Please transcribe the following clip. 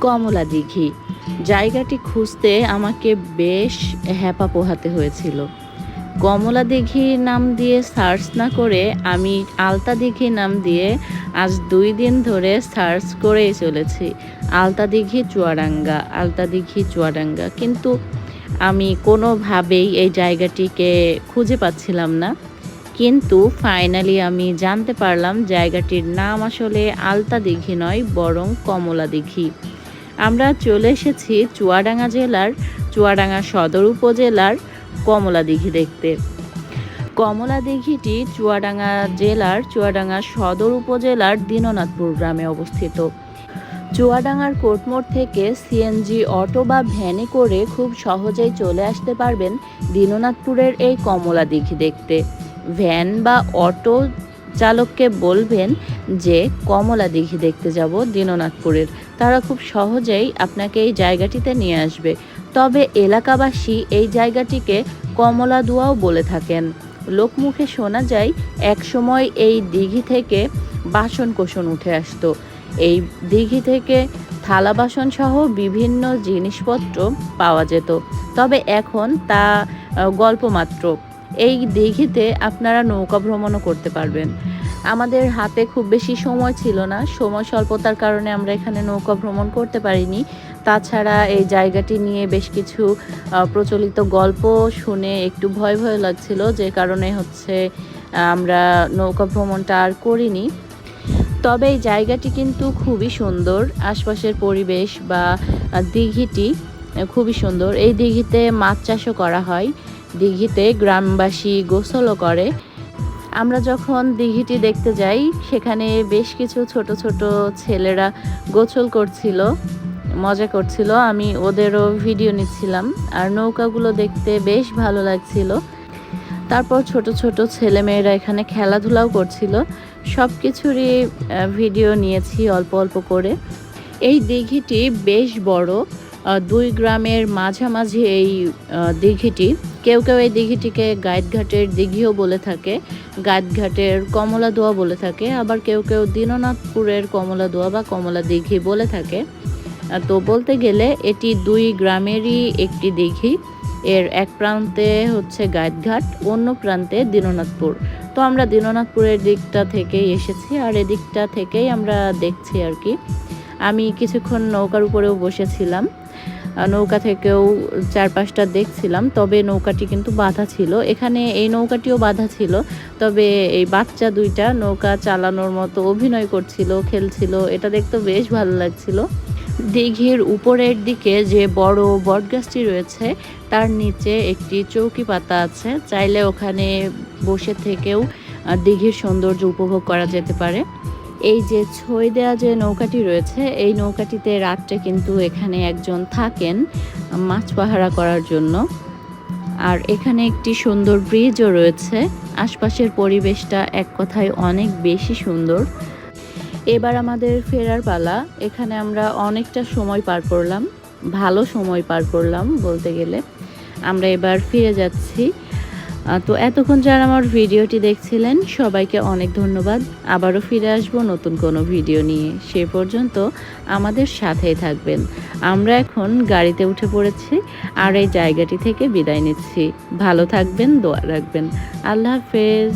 কমলা দিঘি। জায়গাটি খুঁজতে আমাকে বেশ হ্যাপা পোহাতে হয়েছিল। কমলা দিঘি নাম দিয়ে সার্চ না করে আমি আলতা দিঘি নাম দিয়ে আজ দুই দিন ধরে সার্চ করেই চলেছি। আলতা দিঘি চুয়াডাঙ্গা, আলতা দিঘি চুয়াডাঙ্গা। কিন্তু আমি কোনোভাবেই এই জায়গাটিকে খুঁজে পাচ্ছিলাম না। কিন্তু ফাইনালি আমি জানতে পারলাম জায়গাটির নাম আসলে আলতা দিঘি নয়, বরং কমলা দিঘি। আমরা চলে এসেছি চুয়াডাঙ্গা জেলার চুয়াডাঙ্গা সদর উপজেলার কমলা দিঘি দেখতে। কমলা দিঘিটি চুয়াডাঙ্গা জেলার চুয়াডাঙ্গা সদর উপজেলার দীননাথপুর গ্রামে অবস্থিত। চুয়াডাঙ্গার কোটমোড় থেকে সিএনজি অটো বা ভ্যানে করে খুব সহজেই চলে আসতে পারবেন দীননাথপুরের এই কমলা দিঘি দেখতে। ভ্যান বা অটো চালককে বলবেন যে, কমলা দিঘি দেখতে যাব দীননাথপুরের। তারা খুব সহজেই আপনাকে এই জায়গাটিতে নিয়ে আসবে। তবে এলাকাবাসী এই জায়গাটিকে কমলা দুয়াও বলে থাকেন। লোকমুখে শোনা যায়, একসময় এই দিঘি থেকে বাসন কোষণ উঠে আসতো। এই দিঘি থেকে থালা বাসন সহ বিভিন্ন জিনিসপত্র পাওয়া যেত। তবে এখন তা গল্প মাত্র এই দিঘিতে আপনারা নৌকা ভ্রমণও করতে পারবেন। আমাদের হাতে খুব বেশি সময় ছিল না, সময় স্বল্পতার কারণে আমরা এখানে নৌকা ভ্রমণ করতে পারিনি। তাছাড়া এই জায়গাটি নিয়ে বেশ কিছু প্রচলিত গল্প শুনে একটু ভয় ভয় লাগছিল, যে কারণে হচ্ছে আমরা নৌকা ভ্রমণটা আর করিনি। তবে এই জায়গাটি কিন্তু খুবই সুন্দর, আশপাশের পরিবেশ বা দিঘিটি খুবই সুন্দর। এই দিঘিতে মাছ চাষও করা হয়। দিঘিতে গ্রামবাসী গোসলও করে। আমরা যখন দিঘিটি দেখতে যাই, সেখানে বেশ কিছু ছোট ছোট ছেলেরা গোসল করছিল, মজা করছিল। আমি ওদেরও ভিডিও নিচ্ছিলাম আর নৌকাগুলো দেখতে বেশ ভালো লাগছিল। তারপর ছোট ছোট ছেলেমেয়েরা এখানে খেলাধুলাও করছিল। সব কিছুরই ভিডিও নিয়েছি অল্প অল্প করে। এই দিঘিটি বেশ বড়। দুই গ্রামের মাঝামাঝি এই দিঘিটি। কেউ কেউ এই দিঘিটিকে গাইডঘাটের দিঘিও বলে থাকে গাইডঘাটের কমলা দোয়া বলে থাকে, আবার কেউ কেউ দীননাথপুরের কমলা দোয়া বা কমলা দিঘি বলে থাকে। তো বলতে গেলে এটি দুই গ্রামেরই একটি দিঘি। এর এক প্রান্তে হচ্ছে গাইডঘাট অন্য প্রান্তে দীননাথপুর। তো আমরা দীননাথপুরের দিকটা থেকেই এসেছি, আর এদিকটা থেকেই আমরা দেখছি আর কি। আমি কিছুক্ষণ নৌকার উপরেও বসেছিলাম। নৌকা থেকেও চারপাশটা দেখছিলাম, তবে নৌকাটি কিন্তু বাধা ছিল। এখানে এই নৌকাটিও বাধা ছিল, তবে এই বাচ্চা দুইটা নৌকা চালানোর মতো অভিনয় করছিল, খেলছিল, এটা দেখতে বেশ ভালো লাগছিল। দিঘির উপরের দিকে যে বড় বটগাছটি রয়েছে, তার নিচে একটি চৌকি পাতা আছে, চাইলে ওখানে বসে থেকেও দিঘির সৌন্দর্য উপভোগ করা যেতে পারে। এই যে ছই দেওয়া যে নৌকাটি রয়েছে, এই নৌকাটিতে রাত্রে কিন্তু এখানে একজন থাকেন মাছ পাহারা করার জন্য। আর এখানে একটি সুন্দর ব্রিজও রয়েছে। আশপাশের পরিবেশটা এক কথায় অনেক বেশি সুন্দর। এবার আমাদের ফেরার পালা। এখানে আমরা অনেকটা সময় পার করলাম। ভালো সময় পার করলাম বলতে গেলে। আমরা এবার ফিরে যাচ্ছি। তো এতক্ষণ যারা আমার ভিডিওটি দেখছিলেন, সবাইকে অনেক ধন্যবাদ। আবারও ফিরে আসব নতুন কোনো ভিডিও নিয়ে। সে পর্যন্ত আমাদের সাথেই থাকবেন। আমরা এখন গাড়িতে উঠে পড়েছি আর এই জায়গাটি থেকে বিদায় নিচ্ছি। ভালো থাকবেন, দোয়া রাখবেন। আল্লাহ হাফেজ।